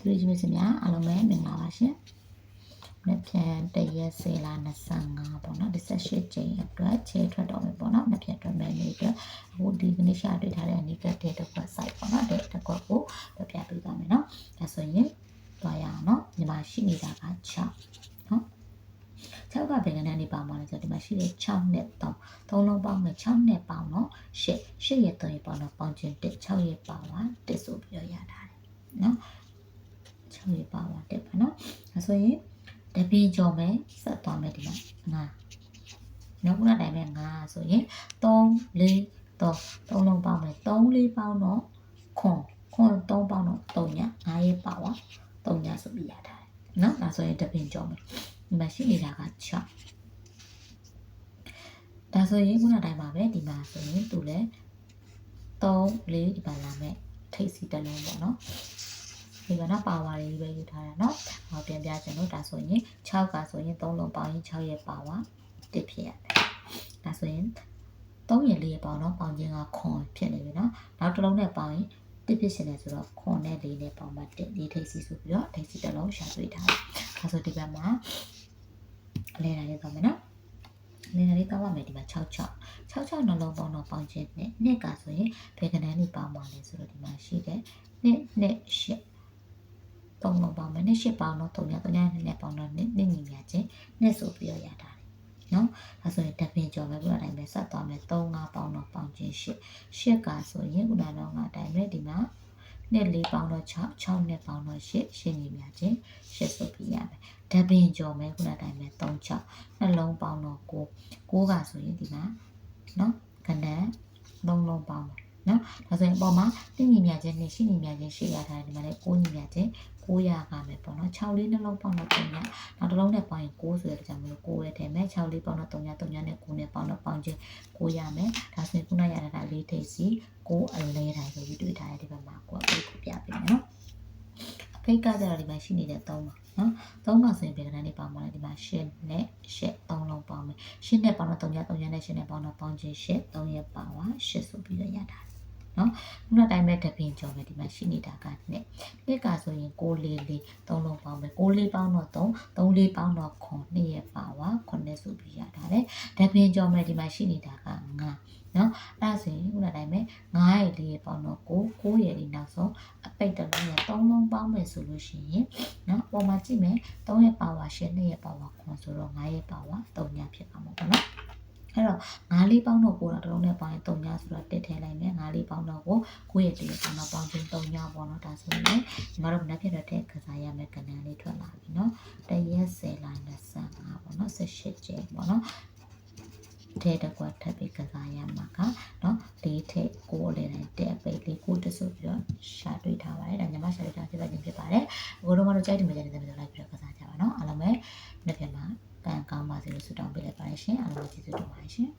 သူတို့ချင်းများအားလုံးပဲမင်္ဂလာပါရှင်။နှစ်ပြန်တရက်စေလာ25ပေါ့နော်18ကျင်းအတွက်ခြေထွက်တော့မယ်ပေါ့နော်နှစ်ပြန်အတွက်မယ်နေအတွက်အခုဒီကနေ့ရှာတွေ့ထားတဲ့အနိကတဲ့တစ်ခွက် site ပေါ့နော်တဲ့တစ်ခွက်ကိုပြပြပေးသွားမယ်နော်။ဒါဆိုရင်တွားရအောင်နော်ညီမရှိနေတာက6နော်6ကဘယ်ကနန်းနေပါမှာလဲဆိုတော့ဒီမှာရှိတဲ့6နဲ့3 3လုံးပေါင်းနဲ့6နဲ့ပေါင်းတော့8 8ရဲ့3ရဲ့ပေါင်းတော့ပေါင်းချင်း1 6ရဲ့ပေါင်းပါ1ဆိုပြီးတော့ရတာတယ်နော် 6ရဲ့ပေါင်းပါ1ပါနော်ဒါဆိုရင်တပင်းကြော်မယ်ဆက်သွားမယ်ဒီမှာ9နောက်ခုနတိုင်းပဲ9ဆိုရင်3 4 3 3လုံးပေါင်းမယ်3 4ပေါင်းတော့ခွန်ခွန်3ပေါင်းတော့3ည9ရဲ့ပေါင်းပါ3ညဆိုပြီးရတာတယ်နော်ဒါဆိုရင်တပင်းကြော်မယ်ဒီမှာရှိနေတာက6ဒါဆိုရင်ခုနတိုင်းပါပဲဒီမှာဆိုရင်သူလည်း3 4ဒီပါလာမဲ့ထိတ်စီတစ်လုံးပေါ့နော် ဒီကနေ့ပါဝါလေးပဲယူထားတာเนาะဟောပြန်ပြချင်လို့ဒါဆိုရင်6ကဆိုရင်3လုံးပေါင်းရင်6ရဲ့ပါဝါတစ်ဖြစ်ရမယ်ဒါဆိုရင်3ရဲ့4ရဲ့ပေါင်းတော့ပေါင်းခြင်းကခွန်ဖြစ်နေပြီเนาะနောက်တစ်လုံးနဲ့ပေါင်းရင်တစ်ဖြစ်ရှင်တယ်ဆိုတော့ခွန်နဲ့4နဲ့ပေါင်းမှတစ်ဒီထိတ်စီဆိုပြီးတော့ထိတ်စီတစ်လုံးရှာတွေ့ထားတယ်ဒါဆိုဒီဘက်မှာအလဲတိုင်းလေးသွားမယ်เนาะနည်းနည်းလေးတောင်းပါမယ်ဒီမှာ66 66နှလုံးပေါင်းတော့ပေါင်းခြင်းနဲ့နှစ်ကဆိုရင်ဘယ်ကဏ္ဍလေးပေါင်းပါလဲဆိုတော့ဒီမှာရှိတယ်နှစ်နှစ်ရှစ် သုံးလုံးပေါင်းမယ်နှစ်ရှစ်ပေါင်းတော့3ည3ညနှစ်နဲ့ပေါင်းတော့နှစ်နှစ်ညီမြချင်းနှစ်ဆိုပြီးတော့ရတာတယ်နော်ဒါဆိုရင်တပင်ကျော်ပဲခုနတိုင်းပဲဆက်သွားမယ်3 5ပေါင်းတော့ပေါင်းခြင်းရှစ်ရှစ်ကဆိုရင်ခုနတော့ကအတိုင်းပဲဒီမှာနှစ်၄ပေါင်းတော့6 6နှစ်ပေါင်းတော့8ရှစ်ညီမြချင်းရှစ်ဆိုပြီးရမယ်တပင်ကျော်မယ်ခုနတိုင်းပဲ3 6နှလုံးပေါင်းတော့9 9ကဆိုရင်ဒီမှာနော်ကဏ္ဍလုံးလုံးပေါင်းမယ်နော်ဒါဆိုရင်အပေါ်မှာတင်းညီမြချင်းနဲ့ရှင်းညီမြချင်းရှေ့ရထားတယ်ဒီမှာလည်း9ညီမြချင်း 900ကမယ်ပေါ့နော်6လေးနှလုံးပေါင်းတော့3ညနောက်တစ်လုံးနဲ့ပေါင်းရင်9ဆိုတဲ့ကြောင့်မလို့9ရဲ့ထဲမှာ6လေးပေါင်းတော့3ည3ညနဲ့9နဲ့ပေါင်းတော့ပေါင်းချင်း9ရမယ်ဒါဆိုရင်ခုနရတာလေးထိပ်စီ9အလဲတိုင်းဆိုပြီးတွေ့ထားတဲ့ဒီဘက်မှာကိုယ်အပိတ်ပြပေးမယ်နော်အပိတ်ကကြတော့ဒီမှာရှိနေတဲ့3ပါနော်သုံးပါဆိုရင်ဘယ်ကဏ္ဍနေပါမလဲဒီမှာရှစ်နဲ့ရှစ်သုံးလုံးပေါင်းမယ်ရှစ်နဲ့ပေါင်းတော့3ည3ညနဲ့ရှစ်နဲ့ပေါင်းတော့ပေါင်းချင်းရှစ်3ရက်ပါဝါရှစ်ဆိုပြီးတော့ရတာ နော်ခုနတိုင်းပဲတပင်ကြော်မယ်ဒီမှာရှိနေတာကနဲ့နှစ်ကဆိုရင်6လေးလေးသုံးလုံးပေါင်းမယ်6လေးပေါင်းတော့3 3လေးပေါင်းတော့ခွန်2ရက်ပါဝါ9ဆိုပြီးရတာလေတပင်ကြော်မယ်ဒီမှာရှိနေတာက9နော်အဲ့ဒါဆိုရင်ခုနတိုင်းပဲ9ရက်လေးပေါင်းတော့9 9ရက်လေးနောက်ဆုံးအပိတ်တစ်လုံးနဲ့3လုံးပေါင်းမယ်ဆိုလို့ရှိရင်နော်ပုံမှန်ကြည့်မယ်3ရက်ပါဝါ10နှစ်ရက်ပါဝါခွန်ဆိုတော့9ရက်ပါဝါ3ညဖြစ်မှာပေါ့နော်အဲ့တော့ 9လေးပေါင်းတော့ကိုတော့တစ်လုံးနဲ့ပေါင်းရင်3ညဆိုတော့တစ်ထည့်လိုက်မယ်9လေးပေါင်းတော့ကို9ရက်တည်းပေါင်းတော့ပေါင်းချင်း3ညပေါ့နော်ဒါဆိုရင်ညီမတို့မနက်ဖြန်တော့ထည့်ကစားရမယ်ကဏ္ဍလေးထွက်လာပြီနော်တရက်10လိုင်း25ပေါ့နော်18ကျဲပေါ့နော်ထဲတစ်ခွက်ထပ်ပြီးကစားရမှာကเนาะလေးထိပ်ကိုအလေးတိုင်းတဲ့ပိတ်လေးကိုတဆိုပြီးတော့ရှာတွေ့ထားပါတယ်ဒါညီမရှာတွေ့ထားဖြစ်ပါခြင်းဖြစ်ပါတယ်အခုတော့မတို့ကြိုက်တယ်မကြိုက်တယ်ဆိုလိုက်ပြီးတော့ကစားကြပါเนาะအားလုံးပဲနှစ်ပြန်မှာကံကောင်းပါ စေလို့ဆုတောင်းပေးလိုက်ပါတယ်ရှင်အားလုံးကျေးဇူးတင်ပါတယ်ရှင်